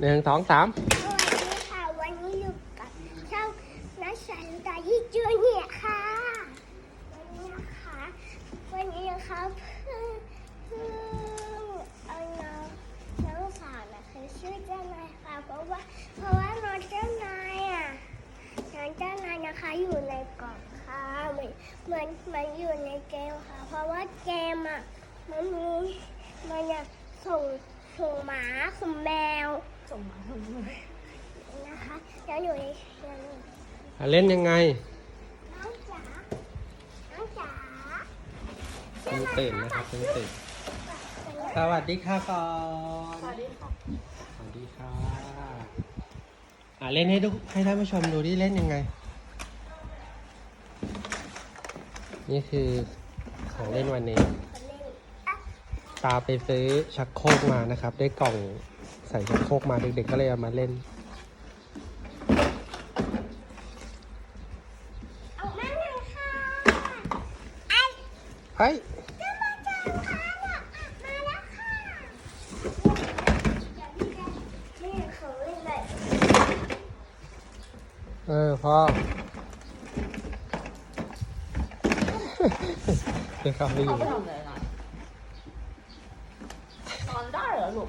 หนึ่งสองสามวัสดีค่ะวันนี้อยู่กับช่องนัชชันตายี่จูเนียค่ะ วันนี้นะคะ วันนี้นะคะเพิ่งเพิ่งเอาน้องน้องสาวนะคะชื่อเจ้านายค่ะ เพราะว่าเพราะว่าน้องเจ้านายอะน้องเจ้านายนะคะอยู่ในกล่องค่ะเหมือนเหมือนเหมันอยู่ในเกมค่ะ เพราะว่าเกมอะมันมีมันอยากส่งส่งหมาส่งแมว ส่งมาทำไมนะคะแล้วอยู่ในยังอะเล่นยังไง น้องจ๋า น้องจ๋าเพิ่งตื่นนะครับเพิ่งตื่นสวัสดีค่ะก่อนสวัสดีค่ะสวัสดีค่ะอะเล่นให้ทุกให้ท่านผู้ชมดูดิเล่นยังไง นี่คือของเล่นวันนี้คนเล่นอะตาไปซื้อชักโครกมานะครับ ได้กล่อง ใส่ชักโครกมาเด็กๆก็เลยเอามาเล่นออกมาหน่อยค่ะไอ้เฮ้ยเจ้ามาจ้าค่ะเนี่ยอะมาแล้วค่ะเดี๋ยวพี่จะนี่ของเล่นแบบเออพ่อเดี๋ยวเข้าไปอเขายู่ ไปทำอะไรกันนอนได้เหรอลูก